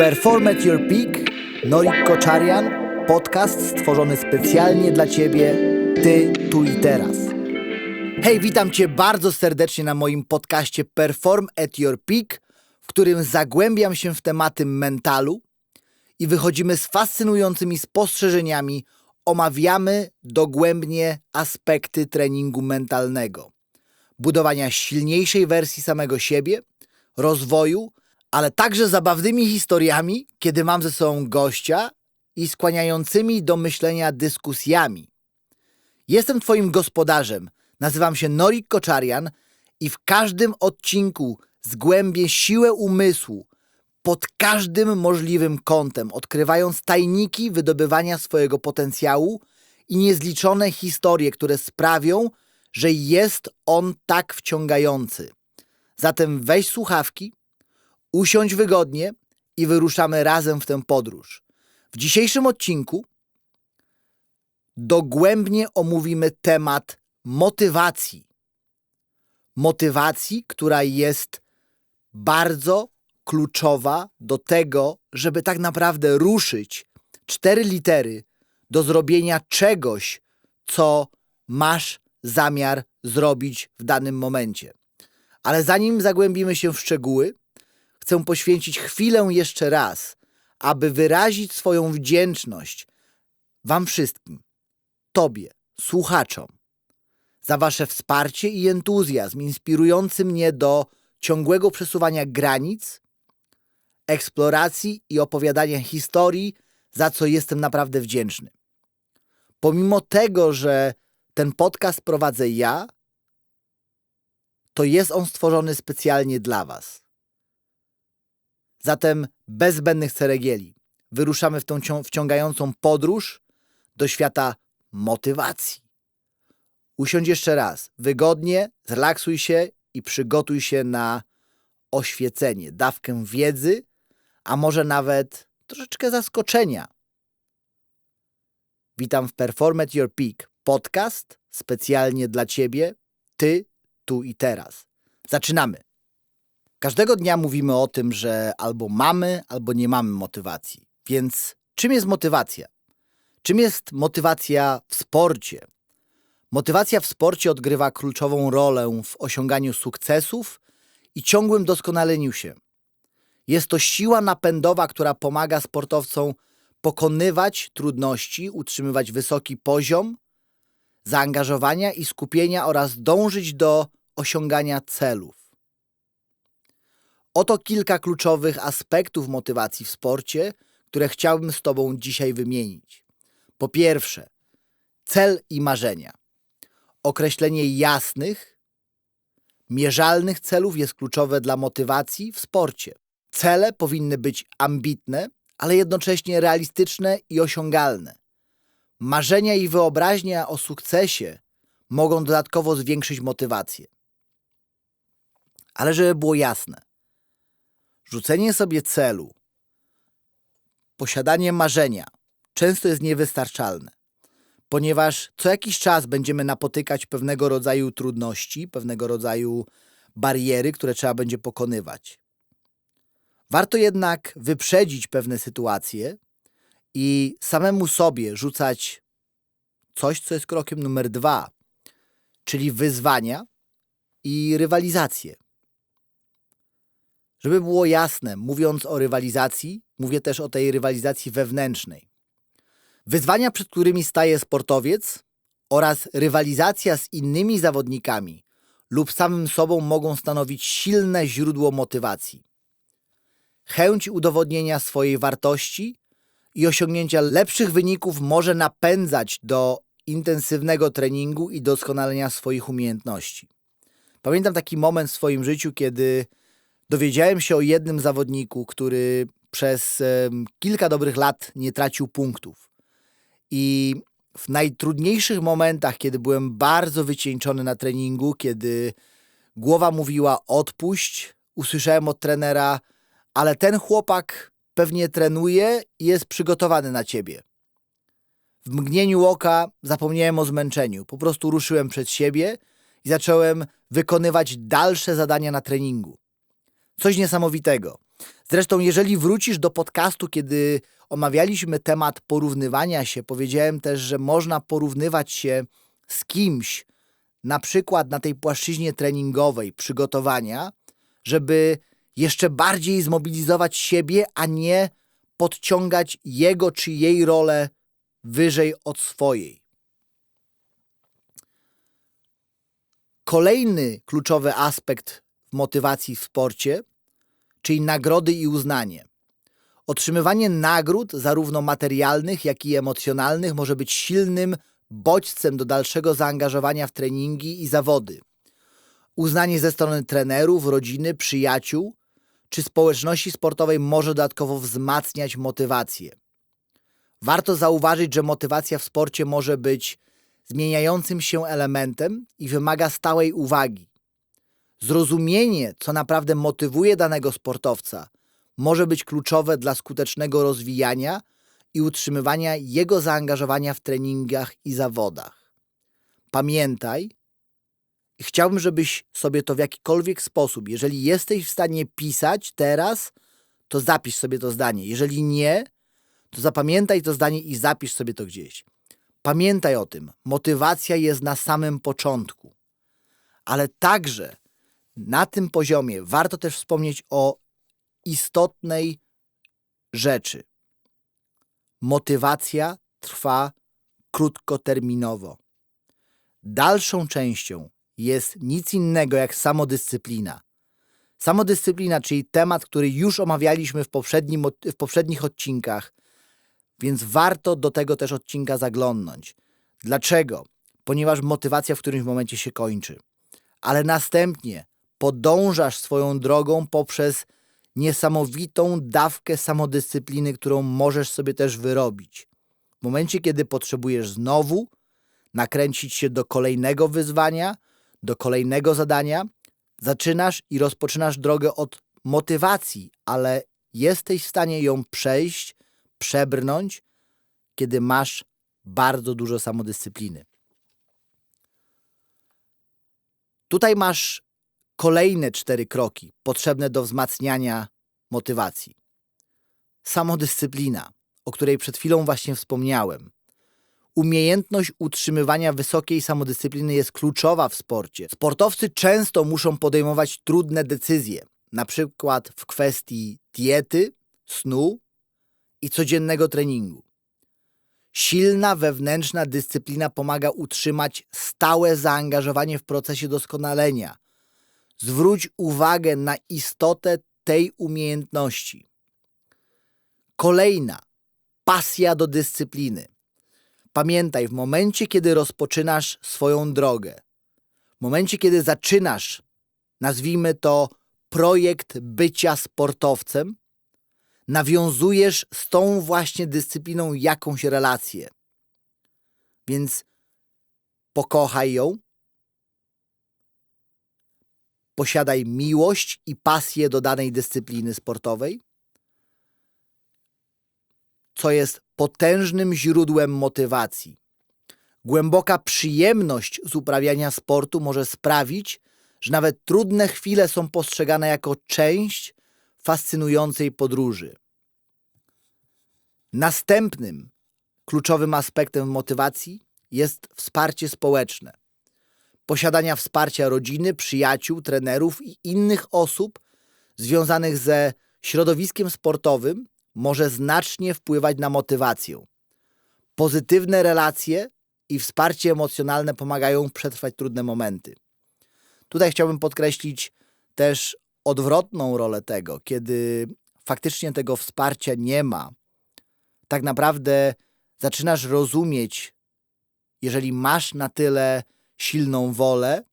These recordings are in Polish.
Perform at Your Peak, Norik Koczarian, podcast stworzony specjalnie dla Ciebie, Ty, tu i teraz. Hej, witam Cię bardzo serdecznie na moim podcaście Perform at Your Peak, w którym zagłębiam się w tematy mentalu i wychodzimy z fascynującymi spostrzeżeniami, omawiamy dogłębnie aspekty treningu mentalnego, budowania silniejszej wersji samego siebie, rozwoju, ale także zabawnymi historiami, kiedy mam ze sobą gościa i skłaniającymi do myślenia dyskusjami. Jestem Twoim gospodarzem, nazywam się Norik Koczarian i w każdym odcinku zgłębię siłę umysłu pod każdym możliwym kątem, odkrywając tajniki wydobywania swojego potencjału i niezliczone historie, które sprawią, że jest on tak wciągający. Zatem weź słuchawki, usiądź wygodnie i wyruszamy razem w tę podróż. W dzisiejszym odcinku dogłębnie omówimy temat motywacji. Motywacji, która jest bardzo kluczowa do tego, żeby tak naprawdę ruszyć cztery litery do zrobienia czegoś, co masz zamiar zrobić w danym momencie. Ale zanim zagłębimy się w szczegóły, chcę poświęcić chwilę jeszcze raz, aby wyrazić swoją wdzięczność Wam wszystkim, Tobie, słuchaczom, za Wasze wsparcie i entuzjazm inspirujący mnie do ciągłego przesuwania granic, eksploracji i opowiadania historii, za co jestem naprawdę wdzięczny. Pomimo tego, że ten podcast prowadzę ja, to jest on stworzony specjalnie dla Was. Zatem bez zbędnych ceregieli wyruszamy w tą cią- wciągającą podróż do świata motywacji. Usiądź jeszcze raz, wygodnie, zrelaksuj się i przygotuj się na oświecenie, dawkę wiedzy, a może nawet troszeczkę zaskoczenia. Witam w Perform at Your Peak, podcast specjalnie dla Ciebie, Ty, tu i teraz. Zaczynamy. Każdego dnia mówimy o tym, że albo mamy, albo nie mamy motywacji. Więc czym jest motywacja? Czym jest motywacja w sporcie? Motywacja w sporcie odgrywa kluczową rolę w osiąganiu sukcesów i ciągłym doskonaleniu się. Jest to siła napędowa, która pomaga sportowcom pokonywać trudności, utrzymywać wysoki poziom zaangażowania i skupienia oraz dążyć do osiągania celów. Oto kilka kluczowych aspektów motywacji w sporcie, które chciałbym z Tobą dzisiaj wymienić. Po pierwsze, cel i marzenia. Określenie jasnych, mierzalnych celów jest kluczowe dla motywacji w sporcie. Cele powinny być ambitne, ale jednocześnie realistyczne i osiągalne. Marzenia i wyobraźnia o sukcesie mogą dodatkowo zwiększyć motywację. Ale żeby było jasne, rzucenie sobie celu, posiadanie marzenia często jest niewystarczalne, ponieważ co jakiś czas będziemy napotykać pewnego rodzaju trudności, pewnego rodzaju bariery, które trzeba będzie pokonywać. Warto jednak wyprzedzić pewne sytuacje i samemu sobie rzucać coś, co jest krokiem numer dwa, czyli wyzwania i rywalizację. Żeby było jasne, mówiąc o rywalizacji, mówię też o tej rywalizacji wewnętrznej. Wyzwania, przed którymi staje sportowiec oraz rywalizacja z innymi zawodnikami lub samym sobą mogą stanowić silne źródło motywacji. Chęć udowodnienia swojej wartości i osiągnięcia lepszych wyników może napędzać do intensywnego treningu i doskonalenia swoich umiejętności. Pamiętam taki moment w swoim życiu, kiedy dowiedziałem się o jednym zawodniku, który przez kilka dobrych lat nie tracił punktów. I w najtrudniejszych momentach, kiedy byłem bardzo wycieńczony na treningu, kiedy głowa mówiła odpuść, usłyszałem od trenera, ale ten chłopak pewnie trenuje i jest przygotowany na ciebie. W mgnieniu oka zapomniałem o zmęczeniu. Po prostu ruszyłem przed siebie i zacząłem wykonywać dalsze zadania na treningu. Coś niesamowitego. Zresztą, jeżeli wrócisz do podcastu, kiedy omawialiśmy temat porównywania się, powiedziałem też, że można porównywać się z kimś, na przykład na tej płaszczyźnie treningowej przygotowania, żeby jeszcze bardziej zmobilizować siebie, a nie podciągać jego czy jej rolę wyżej od swojej. Kolejny kluczowy aspekt w motywacji w sporcie, czyli nagrody i uznanie. Otrzymywanie nagród, zarówno materialnych, jak i emocjonalnych, może być silnym bodźcem do dalszego zaangażowania w treningi i zawody. Uznanie ze strony trenerów, rodziny, przyjaciół czy społeczności sportowej może dodatkowo wzmacniać motywację. Warto zauważyć, że motywacja w sporcie może być zmieniającym się elementem i wymaga stałej uwagi. Zrozumienie, co naprawdę motywuje danego sportowca, może być kluczowe dla skutecznego rozwijania i utrzymywania jego zaangażowania w treningach i zawodach. Pamiętaj, i chciałbym, żebyś sobie to w jakikolwiek sposób, jeżeli jesteś w stanie pisać teraz, to zapisz sobie to zdanie. Jeżeli nie, to zapamiętaj to zdanie i zapisz sobie to gdzieś. Pamiętaj o tym, motywacja jest na samym początku, ale także na tym poziomie warto też wspomnieć o istotnej rzeczy. Motywacja trwa krótkoterminowo. Dalszą częścią jest nic innego jak samodyscyplina. Samodyscyplina, czyli temat, który już omawialiśmy w, poprzednim, w poprzednich odcinkach, więc warto do tego też odcinka zaglądnąć. Dlaczego? Ponieważ motywacja w którymś momencie się kończy, ale następnie podążasz swoją drogą poprzez niesamowitą dawkę samodyscypliny, którą możesz sobie też wyrobić. W momencie, kiedy potrzebujesz znowu nakręcić się do kolejnego wyzwania, do kolejnego zadania, zaczynasz i rozpoczynasz drogę od motywacji, ale jesteś w stanie ją przejść, przebrnąć, kiedy masz bardzo dużo samodyscypliny. Tutaj masz kolejne cztery kroki potrzebne do wzmacniania motywacji. Samodyscyplina, o której przed chwilą właśnie wspomniałem. Umiejętność utrzymywania wysokiej samodyscypliny jest kluczowa w sporcie. Sportowcy często muszą podejmować trudne decyzje, na przykład w kwestii diety, snu i codziennego treningu. Silna wewnętrzna dyscyplina pomaga utrzymać stałe zaangażowanie w procesie doskonalenia. Zwróć uwagę na istotę tej umiejętności. Kolejna pasja do dyscypliny. Pamiętaj, w momencie, kiedy rozpoczynasz swoją drogę, w momencie, kiedy zaczynasz, nazwijmy to, projekt bycia sportowcem, nawiązujesz z tą właśnie dyscypliną jakąś relację. Więc pokochaj ją, posiadaj miłość i pasję do danej dyscypliny sportowej, co jest potężnym źródłem motywacji. Głęboka przyjemność z uprawiania sportu może sprawić, że nawet trudne chwile są postrzegane jako część fascynującej podróży. Następnym kluczowym aspektem motywacji jest wsparcie społeczne. Posiadania wsparcia rodziny, przyjaciół, trenerów i innych osób związanych ze środowiskiem sportowym może znacznie wpływać na motywację. Pozytywne relacje i wsparcie emocjonalne pomagają przetrwać trudne momenty. Tutaj chciałbym podkreślić też odwrotną rolę tego, kiedy faktycznie tego wsparcia nie ma. Tak naprawdę zaczynasz rozumieć, jeżeli masz na tyle silną wolę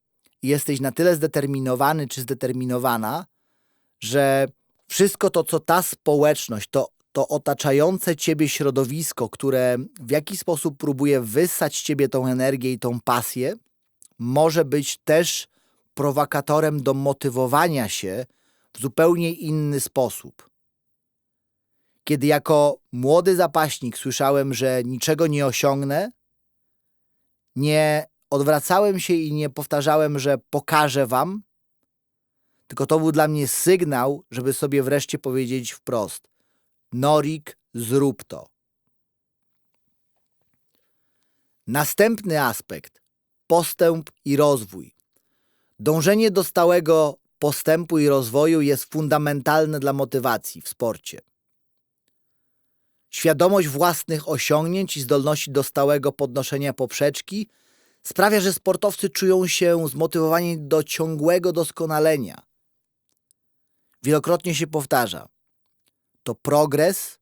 i jesteś na tyle zdeterminowany czy zdeterminowana, że wszystko to, co ta społeczność, to, to otaczające ciebie środowisko, które w jakiś sposób próbuje wyssać z ciebie tą energię i tą pasję, może być też prowokatorem do motywowania się w zupełnie inny sposób. Kiedy jako młody zapaśnik słyszałem, że niczego nie osiągnę, nie odwracałem się i nie powtarzałem, że pokażę wam, Tylko to był dla mnie sygnał, żeby sobie wreszcie powiedzieć wprost: Norik, zrób to. Następny aspekt postęp i rozwój. Dążenie do stałego postępu i rozwoju jest fundamentalne dla motywacji w sporcie. Świadomość własnych osiągnięć i zdolności do stałego podnoszenia poprzeczki sprawia, że sportowcy czują się zmotywowani do ciągłego doskonalenia. Wielokrotnie się powtarza. To progres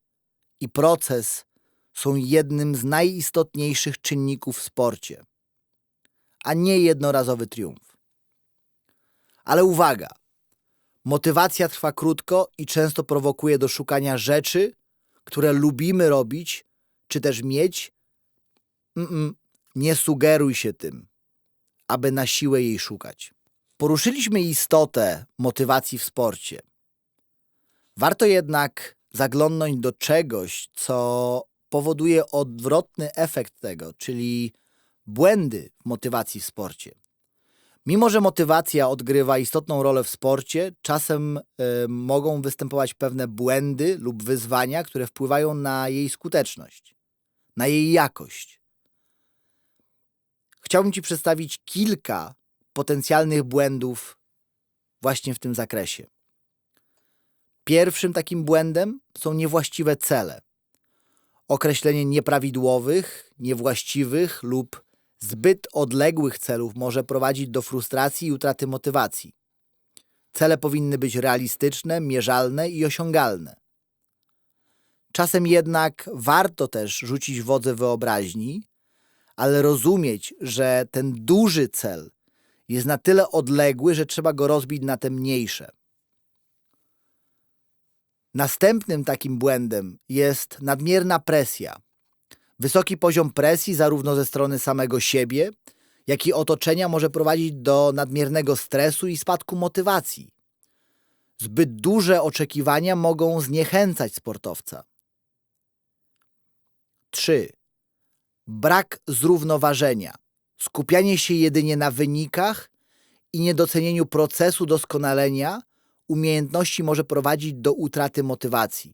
i proces są jednym z najistotniejszych czynników w sporcie, a nie jednorazowy triumf. Ale uwaga! Motywacja trwa krótko i często prowokuje do szukania rzeczy, które lubimy robić, czy też mieć. Mm-mm, nie sugeruj się tym, aby na siłę jej szukać. Poruszyliśmy istotę motywacji w sporcie. Warto jednak zaglądnąć do czegoś, co powoduje odwrotny efekt tego, czyli błędy w motywacji w sporcie. Mimo, że motywacja odgrywa istotną rolę w sporcie, czasem y, mogą występować pewne błędy lub wyzwania, które wpływają na jej skuteczność, na jej jakość. Chciałbym Ci przedstawić kilka potencjalnych błędów właśnie w tym zakresie. Pierwszym takim błędem są niewłaściwe cele. Określenie nieprawidłowych, niewłaściwych lub zbyt odległych celów może prowadzić do frustracji i utraty motywacji. Cele powinny być realistyczne, mierzalne i osiągalne. Czasem jednak warto też rzucić wodze wyobraźni, ale rozumieć, że ten duży cel jest na tyle odległy, że trzeba go rozbić na te mniejsze. Następnym takim błędem jest nadmierna presja. Wysoki poziom presji, zarówno ze strony samego siebie, jak i otoczenia, może prowadzić do nadmiernego stresu i spadku motywacji. Zbyt duże oczekiwania mogą zniechęcać sportowca. 3. Brak zrównoważenia. Skupianie się jedynie na wynikach i niedocenieniu procesu doskonalenia umiejętności może prowadzić do utraty motywacji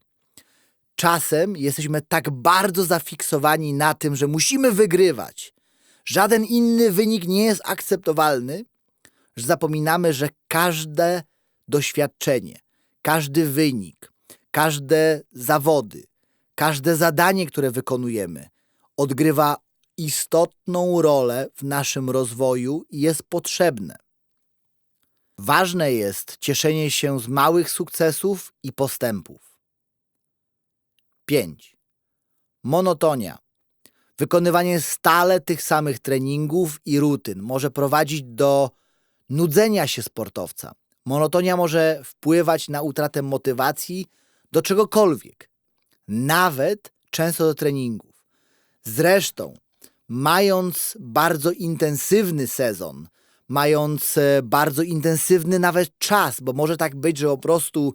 czasem jesteśmy tak bardzo zafiksowani na tym, że musimy wygrywać. Żaden inny wynik nie jest akceptowalny, że zapominamy, że każde doświadczenie, każdy wynik, każde zawody, każde zadanie, które wykonujemy, odgrywa istotną rolę w naszym rozwoju i jest potrzebne. Ważne jest cieszenie się z małych sukcesów i postępów. 5. Monotonia. Wykonywanie stale tych samych treningów i rutyn może prowadzić do nudzenia się sportowca. Monotonia może wpływać na utratę motywacji do czegokolwiek, nawet często do treningów. Zresztą, mając bardzo intensywny sezon, mając e, bardzo intensywny nawet czas, bo może tak być, że po prostu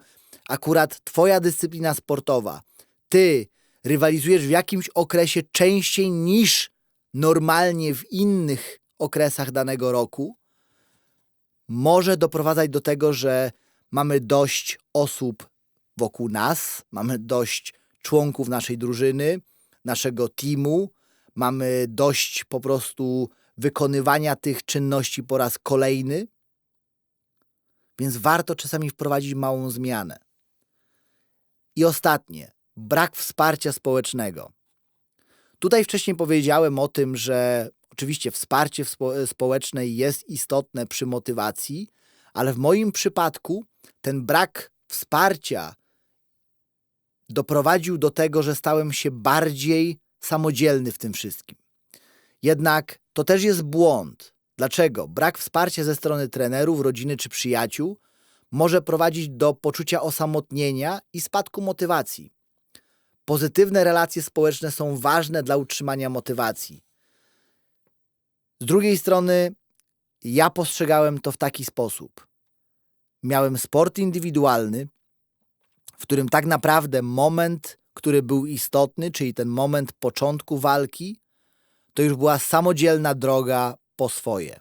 akurat Twoja dyscyplina sportowa ty rywalizujesz w jakimś okresie częściej niż normalnie w innych okresach danego roku, może doprowadzać do tego, że mamy dość osób wokół nas, mamy dość członków naszej drużyny, naszego teamu, mamy dość po prostu wykonywania tych czynności po raz kolejny. Więc warto czasami wprowadzić małą zmianę. I ostatnie, brak wsparcia społecznego. Tutaj wcześniej powiedziałem o tym, że oczywiście wsparcie społeczne jest istotne przy motywacji, ale w moim przypadku ten brak wsparcia doprowadził do tego, że stałem się bardziej samodzielny w tym wszystkim. Jednak to też jest błąd. Dlaczego? Brak wsparcia ze strony trenerów, rodziny czy przyjaciół może prowadzić do poczucia osamotnienia i spadku motywacji. Pozytywne relacje społeczne są ważne dla utrzymania motywacji. Z drugiej strony, ja postrzegałem to w taki sposób. Miałem sport indywidualny, w którym tak naprawdę moment, który był istotny, czyli ten moment początku walki, to już była samodzielna droga po swoje.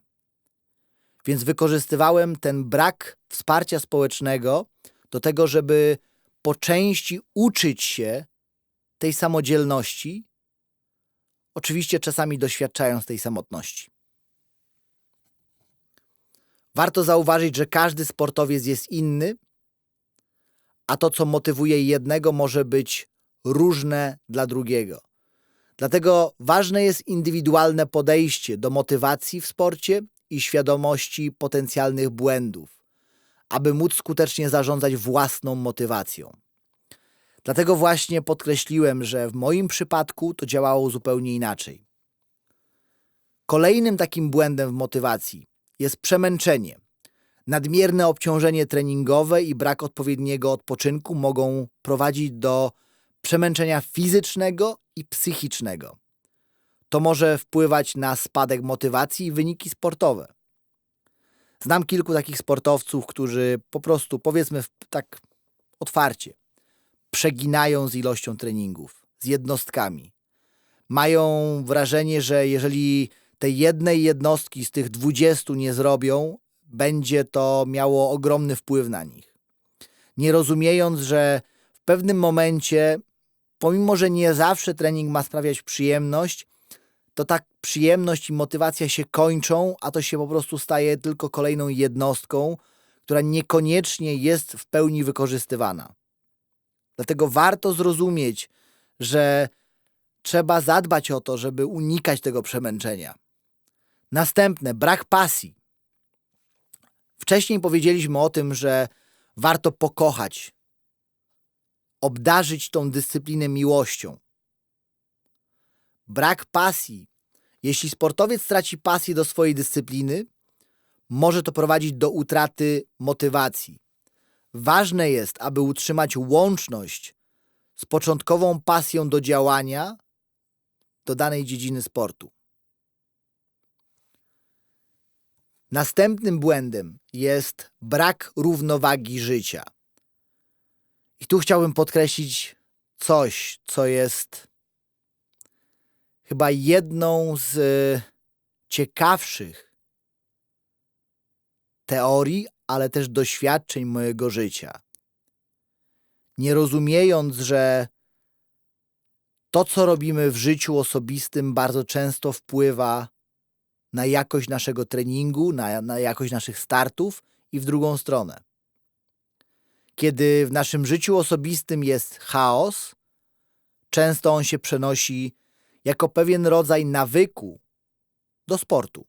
Więc wykorzystywałem ten brak wsparcia społecznego do tego, żeby po części uczyć się tej samodzielności, oczywiście czasami doświadczając tej samotności. Warto zauważyć, że każdy sportowiec jest inny, a to, co motywuje jednego, może być różne dla drugiego. Dlatego ważne jest indywidualne podejście do motywacji w sporcie i świadomości potencjalnych błędów, aby móc skutecznie zarządzać własną motywacją. Dlatego właśnie podkreśliłem, że w moim przypadku to działało zupełnie inaczej. Kolejnym takim błędem w motywacji jest przemęczenie. Nadmierne obciążenie treningowe i brak odpowiedniego odpoczynku mogą prowadzić do przemęczenia fizycznego i psychicznego. To może wpływać na spadek motywacji i wyniki sportowe. Znam kilku takich sportowców, którzy po prostu, powiedzmy tak otwarcie, przeginają z ilością treningów, z jednostkami. Mają wrażenie, że jeżeli tej jednej jednostki z tych dwudziestu nie zrobią, będzie to miało ogromny wpływ na nich. Nie rozumiejąc, że w pewnym momencie, pomimo że nie zawsze trening ma sprawiać przyjemność, to tak przyjemność i motywacja się kończą, a to się po prostu staje tylko kolejną jednostką, która niekoniecznie jest w pełni wykorzystywana. Dlatego warto zrozumieć, że trzeba zadbać o to, żeby unikać tego przemęczenia. Następne, brak pasji. Wcześniej powiedzieliśmy o tym, że warto pokochać, obdarzyć tą dyscyplinę miłością. Brak pasji. Jeśli sportowiec straci pasję do swojej dyscypliny, może to prowadzić do utraty motywacji. Ważne jest, aby utrzymać łączność z początkową pasją do działania do danej dziedziny sportu. Następnym błędem jest brak równowagi życia. I tu chciałbym podkreślić coś, co jest chyba jedną z ciekawszych teorii, ale też doświadczeń mojego życia. Nie rozumiejąc, że to, co robimy w życiu osobistym, bardzo często wpływa na jakość naszego treningu, na, na jakość naszych startów i w drugą stronę. Kiedy w naszym życiu osobistym jest chaos, często on się przenosi jako pewien rodzaj nawyku do sportu.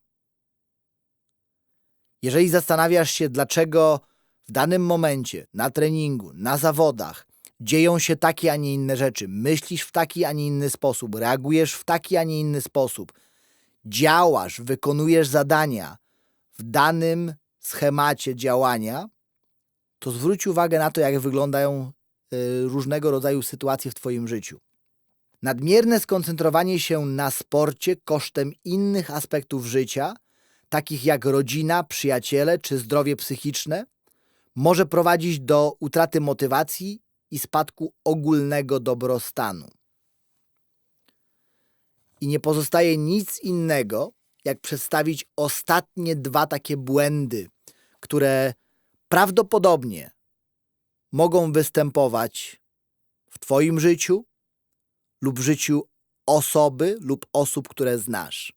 Jeżeli zastanawiasz się, dlaczego w danym momencie, na treningu, na zawodach, dzieją się takie, a nie inne rzeczy, myślisz w taki, a nie inny sposób, reagujesz w taki, a nie inny sposób, działasz, wykonujesz zadania w danym schemacie działania, to zwróć uwagę na to, jak wyglądają y, różnego rodzaju sytuacje w Twoim życiu. Nadmierne skoncentrowanie się na sporcie kosztem innych aspektów życia, takich jak rodzina, przyjaciele czy zdrowie psychiczne, może prowadzić do utraty motywacji i spadku ogólnego dobrostanu. I nie pozostaje nic innego, jak przedstawić ostatnie dwa takie błędy, które prawdopodobnie mogą występować w Twoim życiu lub w życiu osoby lub osób, które znasz.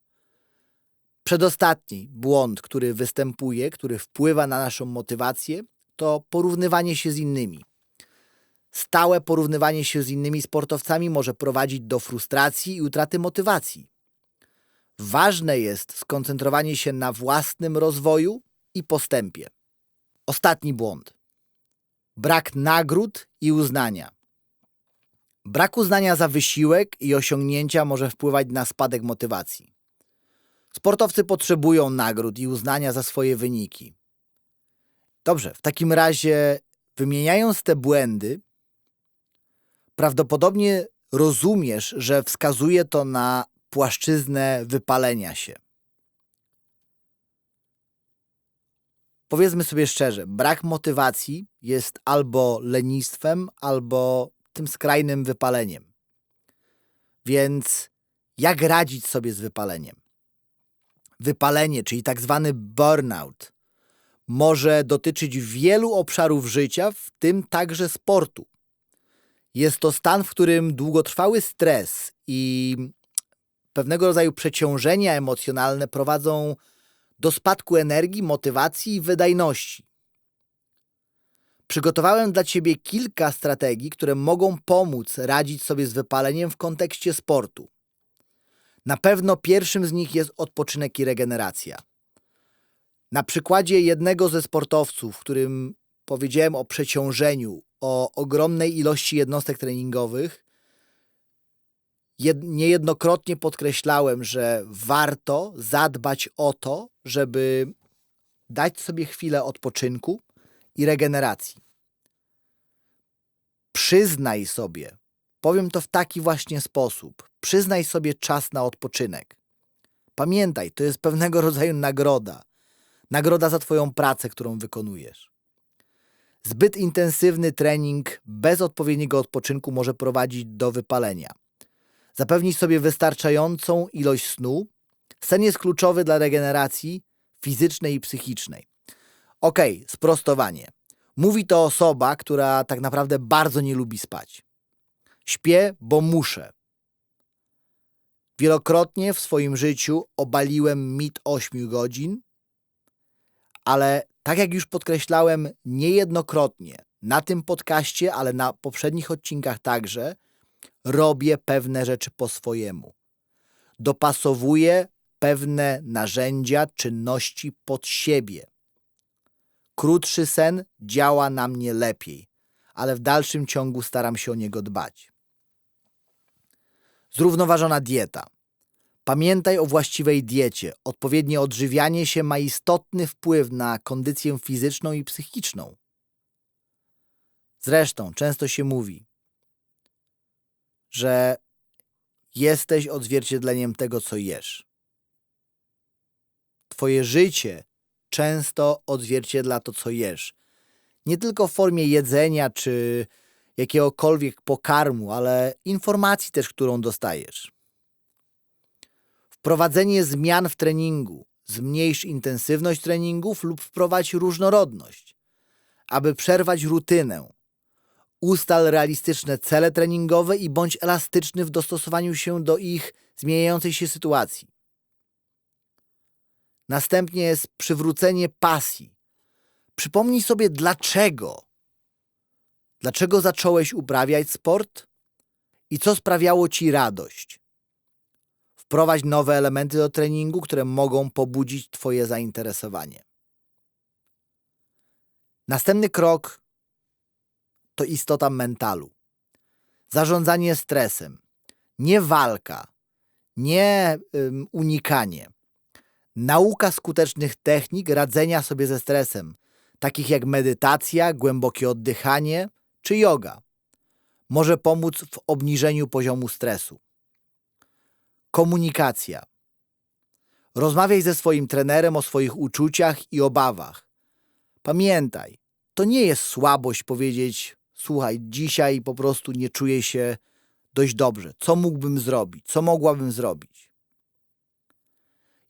Przedostatni błąd, który występuje, który wpływa na naszą motywację, to porównywanie się z innymi. Stałe porównywanie się z innymi sportowcami może prowadzić do frustracji i utraty motywacji. Ważne jest skoncentrowanie się na własnym rozwoju i postępie. Ostatni błąd. Brak nagród i uznania. Brak uznania za wysiłek i osiągnięcia może wpływać na spadek motywacji. Sportowcy potrzebują nagród i uznania za swoje wyniki. Dobrze, w takim razie, wymieniając te błędy, prawdopodobnie rozumiesz, że wskazuje to na płaszczyznę wypalenia się. Powiedzmy sobie szczerze, brak motywacji jest albo lenistwem, albo tym skrajnym wypaleniem. Więc jak radzić sobie z wypaleniem? wypalenie, czyli tak zwany burnout, może dotyczyć wielu obszarów życia, w tym także sportu. Jest to stan, w którym długotrwały stres i pewnego rodzaju przeciążenia emocjonalne prowadzą do spadku energii, motywacji i wydajności. Przygotowałem dla Ciebie kilka strategii, które mogą pomóc radzić sobie z wypaleniem w kontekście sportu. Na pewno pierwszym z nich jest odpoczynek i regeneracja. Na przykładzie jednego ze sportowców, w którym powiedziałem o przeciążeniu, o ogromnej ilości jednostek treningowych, jed, niejednokrotnie podkreślałem, że warto zadbać o to, żeby dać sobie chwilę odpoczynku i regeneracji. Przyznaj sobie, powiem to w taki właśnie sposób, przyznaj sobie czas na odpoczynek. Pamiętaj, to jest pewnego rodzaju nagroda. Nagroda za Twoją pracę, którą wykonujesz. Zbyt intensywny trening bez odpowiedniego odpoczynku może prowadzić do wypalenia. Zapewnij sobie wystarczającą ilość snu. Sen jest kluczowy dla regeneracji fizycznej i psychicznej. Ok, sprostowanie. Mówi to osoba, która tak naprawdę bardzo nie lubi spać. Śpię, bo muszę. Wielokrotnie w swoim życiu obaliłem mit 8 godzin, ale tak jak już podkreślałem niejednokrotnie na tym podcaście, ale na poprzednich odcinkach także, robię pewne rzeczy po swojemu. Dopasowuję pewne narzędzia, czynności pod siebie. Krótszy sen działa na mnie lepiej, ale w dalszym ciągu staram się o niego dbać. Zrównoważona dieta. Pamiętaj o właściwej diecie. Odpowiednie odżywianie się ma istotny wpływ na kondycję fizyczną i psychiczną. Zresztą często się mówi, że jesteś odzwierciedleniem tego, co jesz. Twoje życie często odzwierciedla to, co jesz. Nie tylko w formie jedzenia czy jakiegokolwiek pokarmu, ale informacji też, którą dostajesz. Wprowadzenie zmian w treningu. Zmniejsz intensywność treningów lub wprowadź różnorodność. Aby przerwać rutynę, ustal realistyczne cele treningowe i bądź elastyczny w dostosowaniu się do ich zmieniającej się sytuacji. Następnie jest przywrócenie pasji. Przypomnij sobie dlaczego. Dlaczego zacząłeś uprawiać sport i co sprawiało ci radość. Wprowadź nowe elementy do treningu, które mogą pobudzić Twoje zainteresowanie. Następny krok to istota mentalu. Zarządzanie stresem. Nie walka, nie unikanie. Nauka skutecznych technik radzenia sobie ze stresem, takich jak medytacja, głębokie oddychanie czy yoga, może pomóc w obniżeniu poziomu stresu. Komunikacja. Rozmawiaj ze swoim trenerem o swoich uczuciach i obawach. Pamiętaj, to nie jest słabość powiedzieć: Słuchaj, dzisiaj po prostu nie czuję się dość dobrze. Co mógłbym zrobić? Co mogłabym zrobić?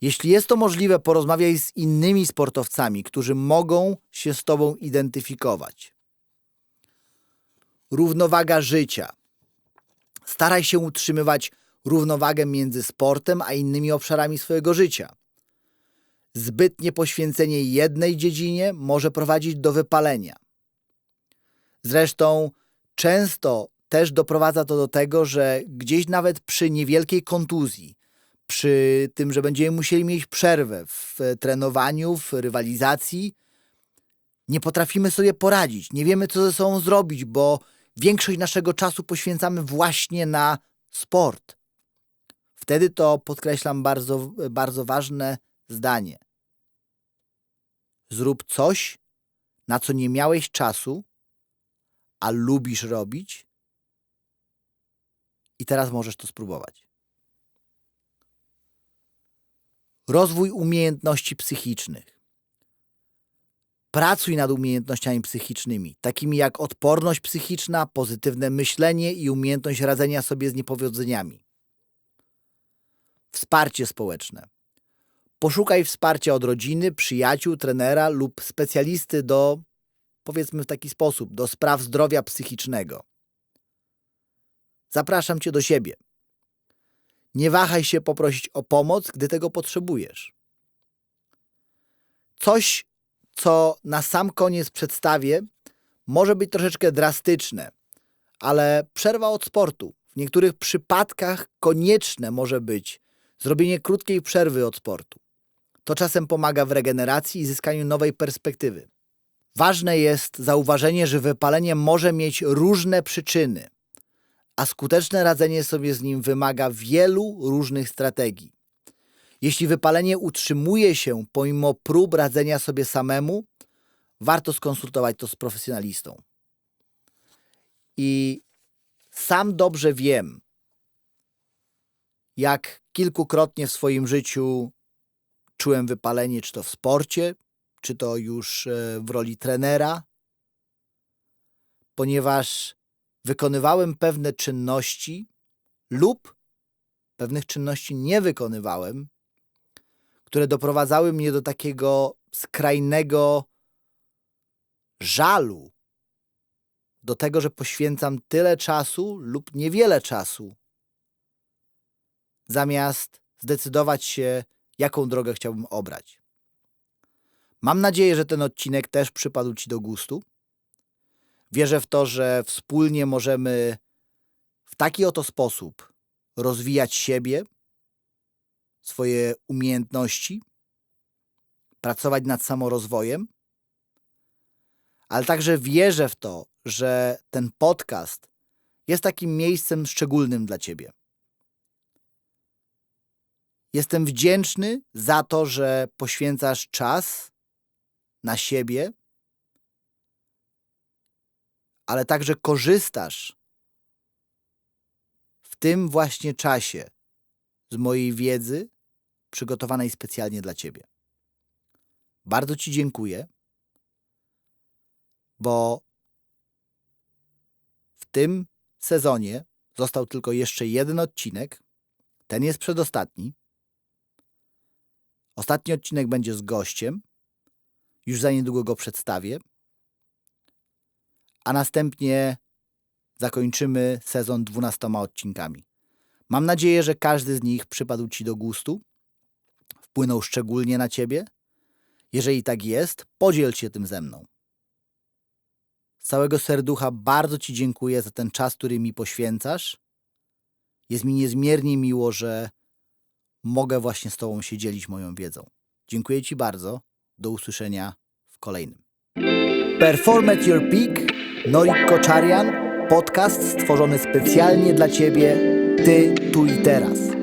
Jeśli jest to możliwe, porozmawiaj z innymi sportowcami, którzy mogą się z Tobą identyfikować. Równowaga życia. Staraj się utrzymywać równowagę między sportem a innymi obszarami swojego życia. Zbytnie poświęcenie jednej dziedzinie może prowadzić do wypalenia. Zresztą często też doprowadza to do tego, że gdzieś nawet przy niewielkiej kontuzji, przy tym, że będziemy musieli mieć przerwę w trenowaniu, w rywalizacji, nie potrafimy sobie poradzić, nie wiemy, co ze sobą zrobić, bo większość naszego czasu poświęcamy właśnie na sport. Wtedy to podkreślam bardzo, bardzo ważne zdanie. Zrób coś, na co nie miałeś czasu, a lubisz robić, i teraz możesz to spróbować. Rozwój umiejętności psychicznych. Pracuj nad umiejętnościami psychicznymi, takimi jak odporność psychiczna, pozytywne myślenie i umiejętność radzenia sobie z niepowodzeniami. Wsparcie społeczne. Poszukaj wsparcia od rodziny, przyjaciół, trenera lub specjalisty do, powiedzmy w taki sposób, do spraw zdrowia psychicznego. Zapraszam Cię do siebie. Nie wahaj się poprosić o pomoc, gdy tego potrzebujesz. Coś, co na sam koniec przedstawię, może być troszeczkę drastyczne, ale przerwa od sportu. W niektórych przypadkach konieczne może być zrobienie krótkiej przerwy od sportu. To czasem pomaga w regeneracji i zyskaniu nowej perspektywy. Ważne jest zauważenie, że wypalenie może mieć różne przyczyny, a skuteczne radzenie sobie z nim wymaga wielu różnych strategii. Jeśli wypalenie utrzymuje się pomimo prób radzenia sobie samemu, warto skonsultować to z profesjonalistą. I sam dobrze wiem, jak kilkukrotnie w swoim życiu czułem wypalenie, czy to w sporcie, czy to już e, w roli trenera, ponieważ wykonywałem pewne czynności lub pewnych czynności nie wykonywałem, które doprowadzały mnie do takiego skrajnego żalu, do tego, że poświęcam tyle czasu lub niewiele czasu, zamiast zdecydować się, jaką drogę chciałbym obrać. Mam nadzieję, że ten odcinek też przypadł Ci do gustu. Wierzę w to, że wspólnie możemy w taki oto sposób rozwijać siebie, swoje umiejętności, pracować nad samorozwojem, ale także wierzę w to, że ten podcast jest takim miejscem szczególnym dla Ciebie. Jestem wdzięczny za to, że poświęcasz czas na siebie, ale także korzystasz w tym właśnie czasie z mojej wiedzy przygotowanej specjalnie dla Ciebie. Bardzo Ci dziękuję, bo w tym sezonie został tylko jeszcze jeden odcinek. Ten jest przedostatni. Ostatni odcinek będzie z gościem. Już za niedługo go przedstawię. A następnie zakończymy sezon 12 odcinkami. Mam nadzieję, że każdy z nich przypadł Ci do gustu, wpłynął szczególnie na Ciebie. Jeżeli tak jest, podziel się tym ze mną. Z całego serducha bardzo Ci dziękuję za ten czas, który mi poświęcasz. Jest mi niezmiernie miło, że mogę właśnie z Tobą się dzielić moją wiedzą. Dziękuję Ci bardzo. Do usłyszenia w kolejnym. Perform at Your Peak, Norik Koczarian, podcast stworzony specjalnie dla Ciebie, Ty, tu i teraz.